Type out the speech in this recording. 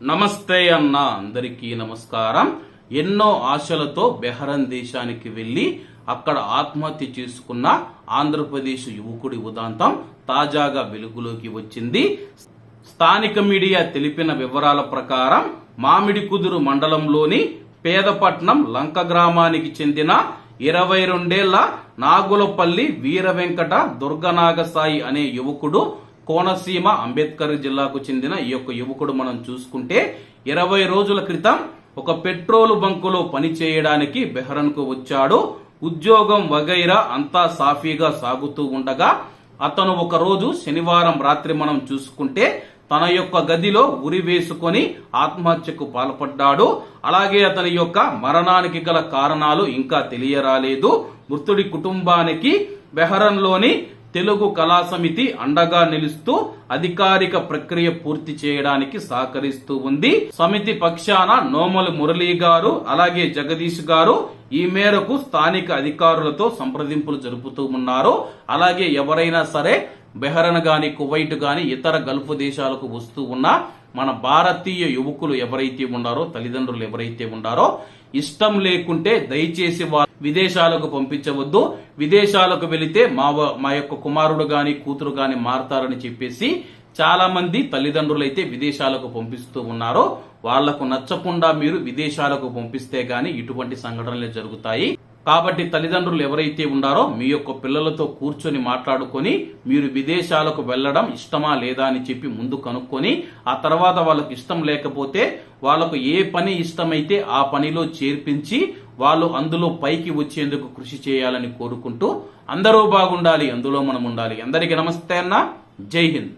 నమస్తే అన్న అందరికీ నమస్కారం. ఎన్నో ఆశలతో బెహరన్ దేశానికి వెళ్ళి అక్కడ ఆత్మహత్య చేసుకున్న ఆంధ్రప్రదేశ్ యువకుడి ఉదాంతం తాజాగా వెలుగులోకి వచ్చింది. స్థానిక మీడియా తెలిపిన వివరాల ప్రకారం మామిడి కుదురు మండలంలోని పేదపట్నం లంక గ్రామానికి చెందిన ఇరవై రెండేళ్ళ నాగులపల్లి వీర వెంకట దుర్గనాగసాయి అనే యువకుడు కోనసీమ అంబేద్కర్ జిల్లాకు చెందిన ఈ యొక్క యువకుడు మనం చూసుకుంటే ఇరవై రోజుల క్రితం ఒక పెట్రోల్ బంకులో పని చేయడానికి బెహరన్కు వచ్చాడు. ఉద్యోగం వగైరా అంతా సాఫీగా సాగుతూ ఉండగా అతను ఒక రోజు శనివారం రాత్రి మనం చూసుకుంటే తన యొక్క గదిలో ఉరి వేసుకొని ఆత్మహత్యకు పాల్పడ్డాడు. అలాగే అతని యొక్క మరణానికి గల కారణాలు ఇంకా తెలియరాలేదు. మృతుడి కుటుంబానికి బెహరన్లోని తెలుగు కళా సమితి అండగా నిలుస్తూ అధికారిక ప్రక్రియ పూర్తి చేయడానికి సహకరిస్తూ ఉంది. సమితి పక్షాన నోమల మురళీ గారు అలాగే జగదీష్ గారు ఈ మేరకు స్థానిక అధికారులతో సంప్రదింపులు జరుపుతూ ఉన్నారు. అలాగే ఎవరైనా సరే బెహరన్ గాని కువైట్ గాని ఇతర గల్ఫ్ దేశాలకు వస్తూ ఉన్న మన భారతీయ యువకులు ఎవరైతే ఉన్నారో తల్లిదండ్రులు ఎవరైతే ఉన్నారో ఇష్టం లేకుంటే దయచేసి వారు విదేశాలకు పంపించవద్దు. విదేశాలకు వెళితే మా మా యొక్క కుమారుడు గాని కూతురు గాని మారతారని చెప్పేసి చాలా మంది తల్లిదండ్రులు అయితే విదేశాలకు పంపిస్తూ ఉన్నారు. వాళ్ళకు నచ్చకుండా మీరు విదేశాలకు పంపిస్తే గాని ఇటువంటి సంఘటనలు జరుగుతాయి. కాబట్టి తల్లిదండ్రులు ఎవరైతే ఉన్నారో మీ యొక్క పిల్లలతో కూర్చొని మాట్లాడుకొని మీరు విదేశాలకు వెళ్ళడం ఇష్టమా లేదా అని చెప్పి ముందు కనుక్కొని ఆ తర్వాత వాళ్ళకి ఇష్టం లేకపోతే వాళ్ళకు ఏ పని ఇష్టమైతే ఆ పనిలో చేర్పించి వాళ్ళు అందులో పైకి వచ్చేందుకు కృషి చేయాలని కోరుకుంటూ అందరూ బాగుండాలి అందులో మనం ఉండాలి. అందరికీ నమస్తే అన్న. జై హింద్.